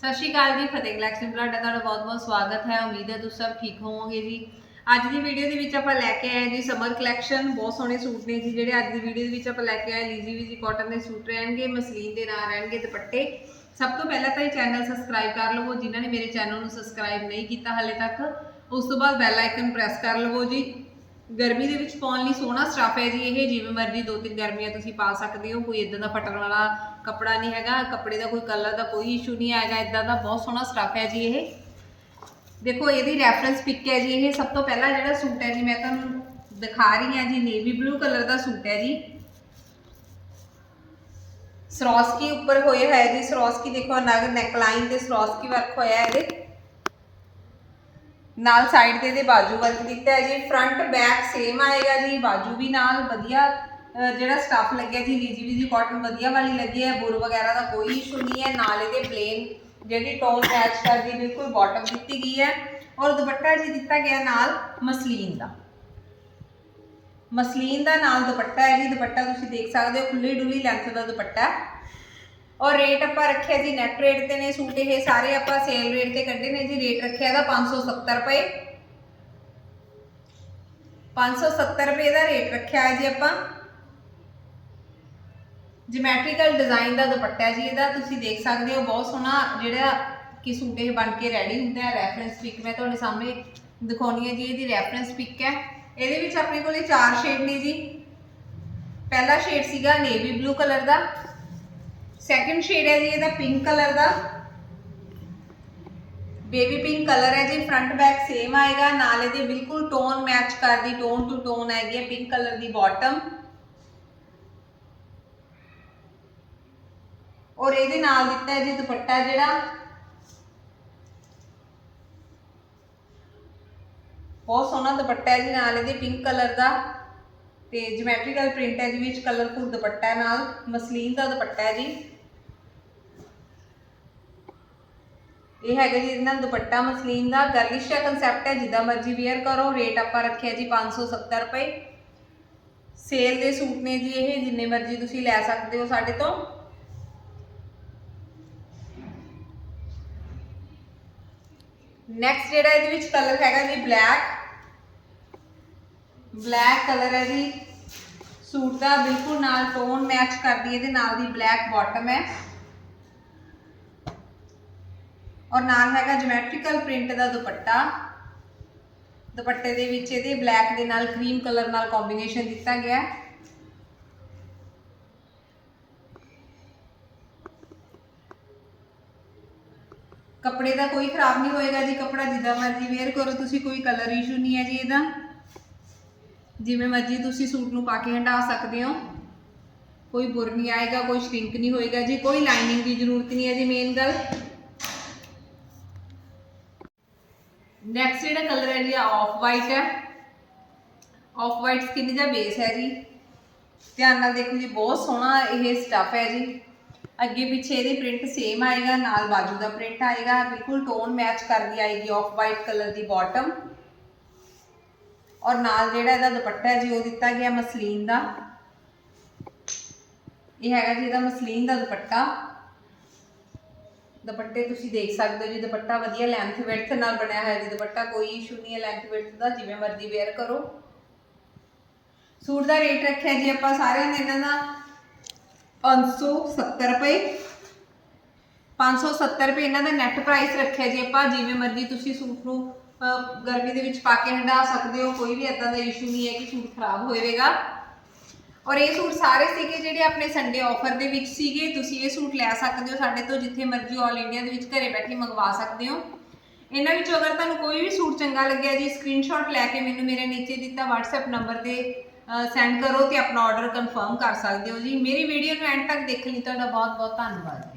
ਸਤਿ ਸ਼੍ਰੀ ਅਕਾਲ ਜੀ, ਫਤਿਹ ਕਲੈਕਸ਼ਨ ਤੁਹਾਡਾ ਤੁਹਾਡਾ ਬਹੁਤ-ਬਹੁਤ ਸਵਾਗਤ ਹੈ। ਉਮੀਦ ਹੈ ਤੁਸੀਂ ਸਭ ਠੀਕ ਹੋਵੋਗੇ ਜੀ। ਅੱਜ ਦੀ ਵੀਡੀਓ ਦੇ ਵਿੱਚ ਆਪਾਂ ਲੈ ਕੇ ਆਏ ਜੀ ਸਮਰ ਕਲੈਕਸ਼ਨ ਬਹੁਤ ਸੋਹਣੇ ਸੂਟ ਨੇ ਜੀ ਜਿਹੜੇ ਅੱਜ ਦੀ ਵੀਡੀਓ ਦੇ ਵਿੱਚ ਆਪਾਂ ਲੈ ਕੇ ਆਏ ਲੀਜ਼ੀ ਵੀਜ਼ੀ ਕਾਟਨ ਦੇ ਸੂਟ ਰਹਿਣਗੇ ਮਸਲੀਨ ਦੇ ਨਾਲ ਰਹਿਣਗੇ ਦੁਪੱਟੇ। ਸਭ ਤੋਂ ਪਹਿਲਾਂ ਤਾਂ ਇਹ ਚੈਨਲ ਸਬਸਕ੍ਰਾਈਬ ਕਰ ਲਵੋ। ਜਿਨ੍ਹਾਂ ਨੇ ਮੇਰੇ ਚੈਨਲ ਨੂੰ ਸਬਸਕ੍ਰਾਈਬ ਨਹੀਂ ਕੀਤਾ ਹਾਲੇ ਤੱਕ, ਉਸ ਤੋਂ ਬਾਅਦ ਬੈਲ ਆਈਕਨ ਪ੍ਰੈਸ ਕਰ ਲਵੋ ਜੀ। ਗਰਮੀ ਦੇ ਵਿੱਚ ਪਾਉਣ ਲਈ ਸੋਹਣਾ ਸਟਫ ਹੈ ਜੀ ਇਹ, ਜਿਵੇਂ ਮਰਜ਼ੀ ਦੋ ਤਿੰਨ ਗਰਮੀਆਂ ਤੁਸੀਂ ਪਾ ਸਕਦੇ ਹੋ, ਕੋਈ ਇਦਾਂ ਦਾ ਫਟਣ ਵਾਲਾ ਕੱਪੜਾ ਨਹੀਂ ਹੈਗਾ, ਕੱਪੜੇ ਦਾ ਕੋਈ ਕਲਰ ਦਾ ਕੋਈ ਇਸ਼ੂ ਨਹੀਂ ਆਏਗਾ ਇਦਾਂ ਦਾ ਬਹੁਤ ਸੋਹਣਾ ਸਟਫ ਹੈ ਜੀ ਇਹ। ਦੇਖੋ, ਇਹਦੀ ਰੈਫਰੈਂਸ ਪਿਕ ਹੈ ਜੀ ਇਹ, ਸਭ ਤੋਂ ਪਹਿਲਾਂ ਜਿਹੜਾ ਸੂਟ ਹੈ ਜੀ, ਮੈਂ ਤੁਹਾਨੂੰ ਦਿਖਾ ਰਹੀ ਹਾਂ ਜੀ ਨੇਵੀ ਬਲੂ ਕਲਰ ਦਾ ਸੂਟ ਹੈ ਜੀ। ਸਰੋਸਕੀ ਉੱਪਰ ਹੋਇਆ ਹੈ ਜੀ ਸਰੋਸਕੀ ਦੇਖੋ ਨਗ ਨੈਕਲਾਈਨ ਤੇ ਸਰੋਸਕੀ ਵਰਕ ਹੋਇਆ ਹੈ ਇਹਦੇ। ਨਾਲ ਸਾਈਡ ਤੇ ਇਹਦੇ ਬਾਜੂ ਵਰਕ ਦਿੱਤਾ ਹੈ ਜੀ। ਫਰੰਟ ਬੈਕ ਸੇਮ ਆਏਗਾ ਜੀ। ਬਾਜੂ ਵੀ ਨਾਲ, ਵਧੀਆ ਜਿਹੜਾ ਸਟਫ ਲੱਗਿਆ ਜੀ, ਲੀਜੀ ਵੀਜੀ ਕਾਟਨ ਵਧੀਆ ਵਾਲੀ ਲੱਗੀ ਹੈ। ਬੁਰ ਵਗੈਰਾ ਦਾ ਕੋਈ ਇਸ਼ੂ ਨਹੀਂ ਹੈ। ਨਾਲ ਇਹਦੇ ਪਲੇਨ ਜਿਹੜੀ ਟੋਨ ਮੈਚ ਕਰਦੀ, ਬਿਲਕੁਲ ਬਾਟਮ ਦਿੱਤੀ ਗਈ ਹੈ। ਔਰ ਦੁਪੱਟਾ ਜੀ ਦਿੱਤਾ ਗਿਆ ਨਾਲ ਮਸਲੀਨ ਦਾ। ਮਸਲੀਨ ਦਾ ਨਾਲ ਦੁਪੱਟਾ ਹੈ ਜੀ। ਦੁਪੱਟਾ ਤੁਸੀਂ ਦੇਖ ਸਕਦੇ ਹੋ ਖੁੱਲੀ ਡੁੱਲੀ ਲੈਂਥ ਦਾ ਦੁਪੱਟਾ ਔਰ ਰੇਟ ਆਪਾਂ ਰੱਖਿਆ ਜੀ ਨੈਟ ਰੇਟ ਤੇ ਨੇ ਸੂਟ ਇਹ ਸਾਰੇ ਆਪਾਂ ਸੇਲ ਰੇਟ ਤੇ ਕੱਢੇ ਨੇ ਜੀ ਰੇਟ ਰੱਖਿਆ ਦਾ 570 ਰੁਪਏ। 570 ਰੁਪਏ ਦਾ ਰੇਟ ਰੱਖਿਆ ਹੈ ਜੀ ਆਪਾਂ। ਜਿਓਮੈਟ੍ਰੀਕਲ ਡਿਜ਼ਾਈਨ ਦਾ ਦੁਪੱਟਾ ਜੀ ਇਹਦਾ, ਤੁਸੀਂ ਦੇਖ ਸਕਦੇ ਹੋ, ਬਹੁਤ ਸੋਹਣਾ ਜਿਹੜਾ ਕਿ ਸੂਟ ਇਹ ਬਣ ਕੇ ਰੈਡੀ ਹੁੰਦਾ ਹੈ ਰੈਫਰੈਂਸ ਪਿਕ ਮੈਂ ਤੁਹਾਡੇ ਸਾਹਮਣੇ ਦਿਖਾਉਣੀ ਹੈ ਜੀ, ਇਹਦੀ ਰੈਫਰੈਂਸ ਪਿਕ ਹੈ। ਇਹਦੇ ਵਿੱਚ ਆਪਣੇ ਕੋਲੇ ਚਾਰ ਸ਼ੇਡ ਨੇ ਜੀ। ਪਹਿਲਾ ਸ਼ੇਡ ਸੀਗਾ ਨੇਵੀ ਬਲੂ ਕਲਰ ਦਾ। ਸੈਕੰਡ ਸ਼ੇਡ ਹੈ ਜੀ, ਇਹਦਾ ਪਿੰਕ ਕਲਰ ਦਾ। ਬੇਬੀ ਪਿੰਕ ਕਲਰ ਹੈ ਜੀ ਫਰੰਟ ਬੈਕ ਸੇਮ ਆਏਗਾ। ਨਾਲ ਇਹਦੇ ਬਿਲਕੁਲ ਟੋਨ ਮੈਚ ਕਰਦੀ ਟੋਨ ਟੂ ਟੋਨ ਹੈਗੀ ਹੈ ਪਿੰਕ ਕਲਰ ਦੀ ਬਾਟਮ ਔਰ ਇਹਦੇ ਨਾਲ ਦਿੱਤਾ ਹੈ ਜੀ ਦੁਪੱਟਾ ਜਿਹੜਾ। ਬਹੁਤ ਸੋਹਣਾ ਦੁਪੱਟਾ ਹੈ ਜੀ, ਨਾਲ ਇਹਦੇ ਪਿੰਕ ਕਲਰ ਦਾ। ਤੇ ਜਿਓਮੈਟ੍ਰੀਕਲ ਪ੍ਰਿੰਟ ਹੈ ਜੀ, ਵਿੱਚ ਕਲਰਫੁਲ ਦੁਪੱਟਾ ਨਾਲ। ਮਸਲੀਨ ਦਾ ਦੁਪੱਟਾ ਹੈ ਜੀ। ਇਹ ਹੈਗਾ ਜੀ ਇਹਦੇ ਨਾਲ ਦੁਪੱਟਾ ਮਸਲੀਨ ਦਾ ਗਰਲਿਸ਼ ਦਾ ਕਨਸੈਪਟ ਹੈ, ਜਿੱਦਾਂ ਮਰਜ਼ੀ ਵੇਅਰ ਕਰੋ ਰੇਟ ਆਪਾਂ ਰੱਖਿਆ ਜੀ 570 ਰੁਪਏ। ਸੇਲ ਦੇ ਸੂਟ ਨੇ ਜੀ ਇਹ, ਜਿੰਨੇ ਮਰਜ਼ੀ ਤੁਸੀਂ ਲੈ ਸਕਦੇ ਹੋ ਸਾਡੇ ਤੋਂ। ਨੈਕਸਟ ਜਿਹੜਾ ਇਹਦੇ ਵਿੱਚ ਕਲਰ ਹੈਗਾ ਜੀ ਬਲੈਕ ਬਲੈਕ ਕਲਰ ਹੈ ਜੀ। ਸੂਟ ਦਾ ਬਿਲਕੁਲ ਨਾਲ ਟੋਨ ਮੈਚ ਕਰਦੀ ਹੈ, ਇਹਦੇ ਨਾਲ ਦੀ ਬਲੈਕ ਬਾਟਮ ਹੈ। ਔਰ ਨਾਲ ਹੈਗਾ ਜਿਓਮੈਟ੍ਰੀਕਲ ਪ੍ਰਿੰਟ ਦਾ ਦੁਪੱਟਾ। ਦੁਪੱਟੇ ਦੇ ਵਿੱਚ ਇਹਦੇ ਬਲੈਕ ਦੇ ਨਾਲ ਕਰੀਮ ਕਲਰ ਨਾਲ ਕੰਬੀਨੇਸ਼ਨ ਦਿੱਤਾ ਗਿਆ। ਹੈ ਕੱਪੜੇ ਦਾ ਕੋਈ ਖਰਾਬ ਨਹੀਂ ਹੋਏਗਾ ਜੀ, ਕੱਪੜਾ ਜਿੱਦਾਂ ਮਰਜ਼ੀ ਵੇਅਰ ਕਰੋ, ਤੁਸੀਂ ਕੋਈ ਕਲਰ ਇਸ਼ੂ ਨਹੀਂ ਹੈ ਜੀ ਇਹਦਾ। ਜਿਵੇਂ ਮਰਜ਼ੀ ਤੁਸੀਂ ਸੂਟ ਨੂੰ ਪਾ ਕੇ ਹੰਡਾ ਸਕਦੇ ਹੋ। ਕੋਈ ਬੁਰ ਨਹੀਂ ਆਏਗਾ, ਕੋਈ ਸ਼ਰਿੰਕ ਨਹੀਂ ਹੋਏਗਾ ਜੀ, ਕੋਈ ਲਾਈਨਿੰਗ ਦੀ ਜ਼ਰੂਰਤ ਨਹੀਂ ਹੈ ਜੀ ਮੇਨ ਗੱਲ। ਨੈਕਸਟ ਜਿਹੜਾ ਕਲਰ ਹੈ ਜੀ ਆਫ ਵਾਈਟ ਹੈ। ਆਫ ਵਾਈਟ ਸਕਿਨ ਦਾ ਬੇਸ ਹੈ ਜੀ। ਧਿਆਨ ਨਾਲ ਦੇਖੋ ਜੀ, ਬਹੁਤ ਸੋਹਣਾ ਇਹ ਸਟਫ ਹੈ ਜੀ। ਅੱਗੇ ਪਿੱਛੇ ਇਹਦੇ ਪ੍ਰਿੰਟ ਸੇਮ ਆਏਗਾ, ਨਾਲ ਬਾਜੂ ਦਾ ਪ੍ਰਿੰਟ ਆਏਗਾ। ਬਿਲਕੁਲ ਟੋਨ ਮੈਚ ਕਰਦੀ ਆਏਗੀ ਆਫ ਵਾਈਟ ਕਲਰ ਦੀ ਬਾਟਮ ਔਰ ਨਾਲ ਜਿਹੜਾ ਇਹਦਾ ਦੁਪੱਟਾ ਹੈ ਜੀ, ਉਹ ਦਿੱਤਾ ਗਿਆ ਮਸਲੀਨ ਦਾ। ਇਹ ਹੈਗਾ ਜੀ ਇਹਦਾ ਮਸਲੀਨ ਦਾ ਦੁਪੱਟਾ। ਦੁਪੱਟੇ ਤੁਸੀਂ ਦੇਖ ਸਕਦੇ ਹੋ, ਜੀ ਦੁਪੱਟਾ ਵਧੀਆ ਲੈਂਥ ਵਿਡਥ ਨਾਲ ਬਣਿਆ ਹੋਇਆ, ਜੀ ਦੁਪੱਟਾ ਕੋਈ ਇਸ਼ੂ ਨਹੀਂ ਹੈ ਲੈਂਥ ਵਿਡਥ ਦਾ, ਜਿਵੇਂ ਮਰਜ਼ੀ ਵੇਅਰ ਕਰੋ। ਸੂਟ ਦਾ ਰੇਟ ਰੱਖਿਆ ਜੀ ਆਪਾਂ ਸਾਰਿਆਂ ਨੇ ਇਹਨਾਂ ਦਾ 570 ਰੁਪਏ। 570 ਰੁਪਏ ਇਹਨਾਂ ਦਾ ਨੈਟ ਪ੍ਰਾਈਸ ਰੱਖਿਆ ਜੀ ਆਪਾਂ, ਜਿਵੇਂ ਮਰਜ਼ੀ ਤੁਸੀਂ ਸੂਟ ਨੂੰ ਗਰਮੀ ਦੇ ਵਿੱਚ ਪਾ ਕੇ ਹੰਡਾ ਸਕਦੇ ਹੋ, ਕੋਈ ਵੀ ਇਦਾਂ ਦਾ ਇਸ਼ੂ ਨਹੀਂ ਹੈ ਕਿ ਸੂਟ ਖਰਾਬ ਹੋਵੇਗਾ ਔਰ ਇਹ ਸੂਟ ਸਾਰੇ ਸੀਗੇ ਜਿਹੜੇ ਆਪਣੇ ਸੰਡੇ ਆਫਰ ਦੇ ਵਿੱਚ ਸੀਗੇ। ਤੁਸੀਂ ਇਹ ਸੂਟ ਲੈ ਸਕਦੇ ਹੋ ਸਾਡੇ ਤੋਂ, ਜਿੱਥੇ ਮਰਜ਼ੀ ਆਲ ਇੰਡੀਆ ਦੇ ਵਿੱਚ ਘਰੇ ਬੈਠੇ ਮੰਗਵਾ ਸਕਦੇ ਹੋ। ਇਹਨਾਂ ਵਿੱਚੋਂ ਅਗਰ ਤੁਹਾਨੂੰ ਕੋਈ ਵੀ ਸੂਟ ਚੰਗਾ ਲੱਗਿਆ ਜੀ ਸਕਰੀਨਸ਼ਾਟ ਲੈ ਕੇ ਮੈਨੂੰ ਮੇਰੇ ਨੀਚੇ ਦਿੱਤਾ WhatsApp ਨੰਬਰ ਤੇ ਸੈਂਡ ਕਰੋ ਤੇ ਆਪਣਾ ਆਰਡਰ ਕਨਫਰਮ ਕਰ ਸਕਦੇ ਹੋ ਜੀ। ਮੇਰੀ ਵੀਡੀਓ ਨੂੰ ਐਂਡ ਤੱਕ ਦੇਖਣ ਲਈ ਤੁਹਾਡਾ ਬਹੁਤ ਬਹੁਤ ਧੰਨਵਾਦ।